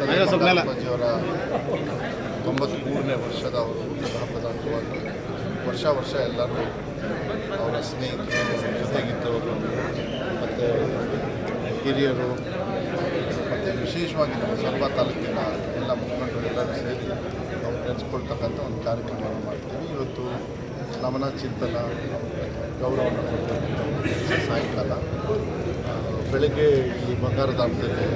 ಅಪ್ಪಾಜಿಯವರ ತೊಂಬತ್ತ್ಮೂರನೇ ವರ್ಷದ ಅವರು ಹಬ್ಬದ ಅಂಗವಾಗಿ ವರ್ಷ ವರ್ಷ ಎಲ್ಲರೂ ಅವರ ಸ್ನೇಹಿತರು, ಜೊತೆಗಿದ್ದವರು, ಮತ್ತು ಹಿರಿಯರು, ಮತ್ತು ವಿಶೇಷವಾಗಿ ನಮ್ಮ ಸರ್ವ ತಾಲೂಕಿನ ಎಲ್ಲ ಮುಖಂಡರು ಎಲ್ಲರೂ ಸೇರಿ ನಾವು ನೆನೆಸ್ಕೊಳ್ತಕ್ಕಂಥ ಒಂದು ಕಾರ್ಯಕ್ರಮವನ್ನು ಮಾಡ್ತೀವಿ. ಇವತ್ತು ನಮನ ಚಿಂತನ, ಗೌರವವನ್ನು ಕೊಡ್ತಕ್ಕಂಥ ಸಾಯಂಕಾಲ. ಬೆಳಗ್ಗೆ ಈ ಬಂಗಾರದ ಹಬ್ಬದಲ್ಲಿ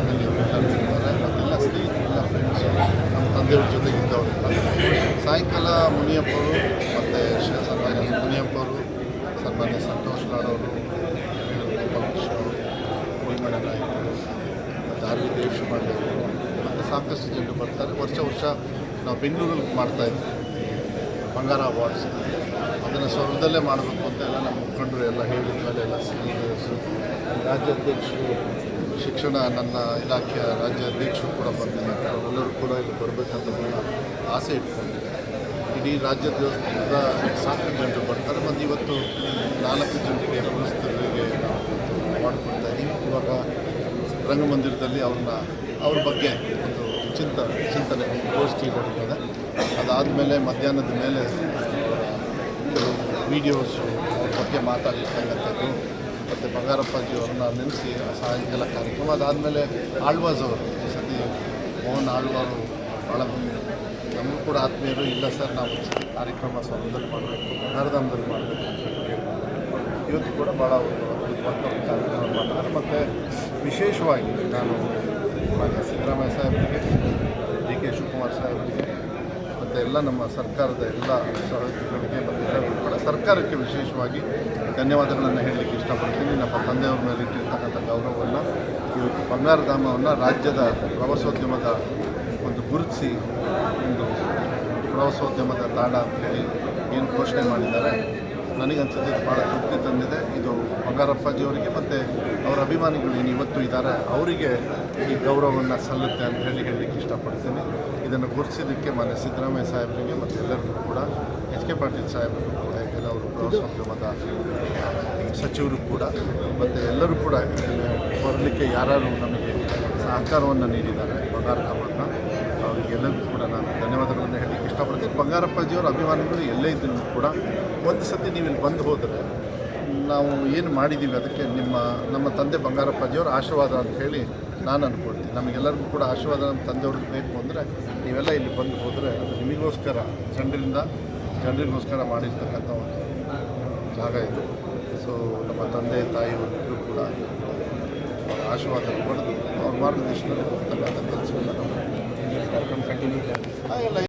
ಫ್ಯಾಮಿಲಿ ಅವರೆಲ್ಲರೂ ಇರ್ತಾರೆ ಮತ್ತೆಲ್ಲ ಸ್ನೇಹಿತರು ಎಲ್ಲ ಫ್ರೆಂಡ್ಸು ನಮ್ಮ ತಂದೆಯವ್ರ ಜೊತೆಗಿದ್ದವರೆಲ್ಲ ಸಾಯಂಕಾಲ ಮುನಿಯಪ್ಪವರು ಮತ್ತು ಶ್ರೀ ಸನ್ಮಾನ್ಯ ಮುನಿಯಪ್ಪವರು ಸನ್ಮಾನ್ಯ ಸಂತೋಷ್ ಲಾಡವರು ಗೋಪಾಲಕೃಷ್ಣ ಭೀಮಣ್ಣ ನಾಯಕರು ಮತ್ತು ಆರ್ ವಿ ಅವರು ಮತ್ತು ಸಾಕಷ್ಟು ಜನರು ಬರ್ತಾರೆ ವರ್ಷ ವರ್ಷ ನಾವು ಬೆಂಗಳೂರಲ್ಲಿ ಮಾಡ್ತಾಯಿದ್ವಿ ಬಂಗಾರ ಅವಾರ್ಡ್ಸ್ ಅದನ್ನು ಸ್ವರ್ಗದಲ್ಲೇ ಮಾಡಬೇಕು ಅಂತ ಎಲ್ಲ ನಮ್ಮ ಮುಖಂಡರು ಎಲ್ಲ ಹೇಳಿದ ಮೇಲೆ ಎಲ್ಲ ರಾಜ್ಯಾಧ್ಯಕ್ಷರು ಶಿಕ್ಷಣ ನನ್ನ ಇಲಾಖೆಯ ರಾಜ್ಯ ಅಧ್ಯಕ್ಷರು ಕೂಡ ಬಂದಿದೆ ಎಲ್ಲರೂ ಕೂಡ ಇಲ್ಲಿ ಬರಬೇಕಂತ ಆಸೆ ಇಟ್ಕೊಂಡಿದೆ. ಇಡೀ ರಾಜ್ಯದ ಸಾಕಷ್ಟು ಜನರು ಬರ್ತಾರೆ. ಮತ್ತು ಇವತ್ತು ನಾಲ್ಕು ಜನರಿಗೆ ಪುರಸ್ಕರಿಗೆ ಅವಾರ್ಡ್ ಕೊಡ್ತಾ ಇದ್ದೀವಿ. ಇವಾಗ ರಂಗಮಂದಿರದಲ್ಲಿ ಅವ್ರನ್ನ, ಅವ್ರ ಬಗ್ಗೆ ಒಂದು ಚಿಂತ, ಚಿಂತನೆ ಗೋಷ್ಠಿ ನಡೀತದೆ. ಅದಾದಮೇಲೆ ಮಧ್ಯಾಹ್ನದ ಮೇಲೆ ಕೆಲವು ವೀಡಿಯೋಸು ಅವ್ರ ಬಗ್ಗೆ ಮಾತಾಡಿರ್ತಕ್ಕಂಥದ್ದು ಮತ್ತು ಬಂಗಾರಪ್ಪಾಜಿ ಅವ್ರನ್ನ ನೆನೆಸಿ ಸಾಯಂಕಾಲ ಕಾರ್ಯಕ್ರಮ ಅದಾದಮೇಲೆ ಆಳ್ವಾಸ್ ಅವರು, ಈ ಸತಿ ಮೋಹನ್ ಆಳ್ವಾರು ಭಾಳ ನಮಗೂ ಕೂಡ ಆತ್ಮೀಯರು, ಇಲ್ಲ ಸರ್, ನಾವು ಕಾರ್ಯಕ್ರಮ ಸ್ವರ್ಗದಲ್ಲಿ ಮಾಡಬೇಕು ಬಂಗಾರಧಾಮದಲ್ಲಿ ಮಾಡಬೇಕು ಇವತ್ತು ಕೂಡ ಭಾಳ ಕಾರ್ಯಕ್ರಮ ಮಾಡ್ತಾರೆ. ಮತ್ತು ವಿಶೇಷವಾಗಿ ನಾನು ಸಿದ್ದರಾಮಯ್ಯ ಸಾಹೇಬರಿಗೆ, ಡಿ ಕೆ ಶಿವಕುಮಾರ್ ಸಾಹೇಬರಿಗೆ ಮತ್ತು ಎಲ್ಲ ನಮ್ಮ ಸರ್ಕಾರದ ಎಲ್ಲ ಸಹೋದ್ಯೋಗಿಗಳಿಗೆ ಮತ್ತು ಕೂಡ ಸರ್ಕಾರಕ್ಕೆ ವಿಶೇಷವಾಗಿ ಧನ್ಯವಾದಗಳನ್ನು ಹೇಳಲಿಕ್ಕೆ ಇಷ್ಟಪಡ್ತೀನಿ. ನಮ್ಮ ತಂದೆಯವ್ರ ಮೇಲೆ ಇಟ್ಟಿರ್ತಕ್ಕಂಥ ಗೌರವವನ್ನು ಇವತ್ತು ಬಂಗಾರಧಾಮವನ್ನು ರಾಜ್ಯದ ಪ್ರವಾಸೋದ್ಯಮದ ಒಂದು ಗುರುತಿಸಿ ಒಂದು ಪ್ರವಾಸೋದ್ಯಮದ ತಾಣ ಅಂತೇಳಿ ಏನು ಘೋಷಣೆ ಮಾಡಿದ್ದಾರೆ. ನನಗನ್ಸುತ್ತೆ, ಇದು ಭಾಳ ತೃಪ್ತಿ ತಂದಿದೆ. ಇದು ಬಂಗಾರಪ್ಪಾಜಿ ಅವರಿಗೆ ಮತ್ತು ಅವರ ಅಭಿಮಾನಿಗಳು ಏನು ಇವತ್ತು ಇದ್ದಾರೆ. ಅವರಿಗೆ ಈ ಗೌರವವನ್ನು ಸಲ್ಲುತ್ತೆ ಅಂತ ಹೇಳಿ ಹೇಳಲಿಕ್ಕೆ ಇಷ್ಟಪಡ್ತೀನಿ. ಇದನ್ನು ಗುರುತಿಸಿದ್ದಕ್ಕೆ ಮಾನ್ಯ ಸಿದ್ದರಾಮಯ್ಯ ಸಾಹೇಬರಿಗೆ ಮತ್ತು ಎಲ್ಲರಿಗೂ ಕೂಡ ಎಚ್ ಕೆ ಪಾಟೀಲ್ ಸಾಹೇಬರು ಕೂಡ ಕೆಲವರು ಪ್ರವಾಸೋದ್ಯಮದ ಸಚಿವರು ಕೂಡ ಮತ್ತು ಎಲ್ಲರೂ ಕೂಡ ಬರಲಿಕ್ಕೆ ಯಾರು ನಮಗೆ ಸಹಕಾರವನ್ನು ನೀಡಿದ್ದಾರೆ ಬಂಗಾರಧಾಮವನ್ನು ಅವರಿಗೆಲ್ಲರಿಗೂ ಕೂಡ ನಾನು ಧನ್ಯವಾದಗಳನ್ನು ಹೇಳಲಿಕ್ಕೆ ಇಷ್ಟಪಡ್ತೀನಿ. ಬಂಗಾರಪ್ಪಾಜಿಯವರ ಅಭಿಮಾನಿಗಳು ಎಲ್ಲೇ ಇದ್ದರೂ ಕೂಡ ಒಂದು ಸತಿ ನೀವು ಇಲ್ಲಿ ಬಂದು ಹೋದರೆ ನಾವು ಏನು ಮಾಡಿದ್ದೀವಿ ಅದಕ್ಕೆ ನಿಮ್ಮ, ನಮ್ಮ ತಂದೆ ಬಂಗಾರಪ್ಪಾಜಿಯವ್ರ ಆಶೀರ್ವಾದ ಅಂತ ಹೇಳಿ ನಾನು ಅಂದ್ಕೊಳ್ತೀನಿ ನಮಗೆಲ್ಲರಿಗೂ ಕೂಡ ಆಶೀರ್ವಾದ ನಮ್ಮ ತಂದೆಯವ್ರಿಗೆ ಬೇಕು ಅಂದರೆ ನೀವೆಲ್ಲ ಇಲ್ಲಿ ಬಂದು ಹೋದರೆ ಅದು ನಿಮಗೋಸ್ಕರ, ಜನರಿಂದ, ಜನರಿಗೋಸ್ಕರ ಮಾಡಿರ್ತಕ್ಕಂಥ ಒಂದು ಜಾಗ ಇದು. ಸೊ ನಮ್ಮ ತಂದೆ ತಾಯಿಯವರಿಗೂ ಕೂಡ ಆಶೀರ್ವಾದ ಪಡೆದು ಅವ್ರ ಮಾರ್ಗದರ್ಶನ ಹೋಗ್ತಕ್ಕಂಥ ಕೆಲಸವನ್ನು ನಾವು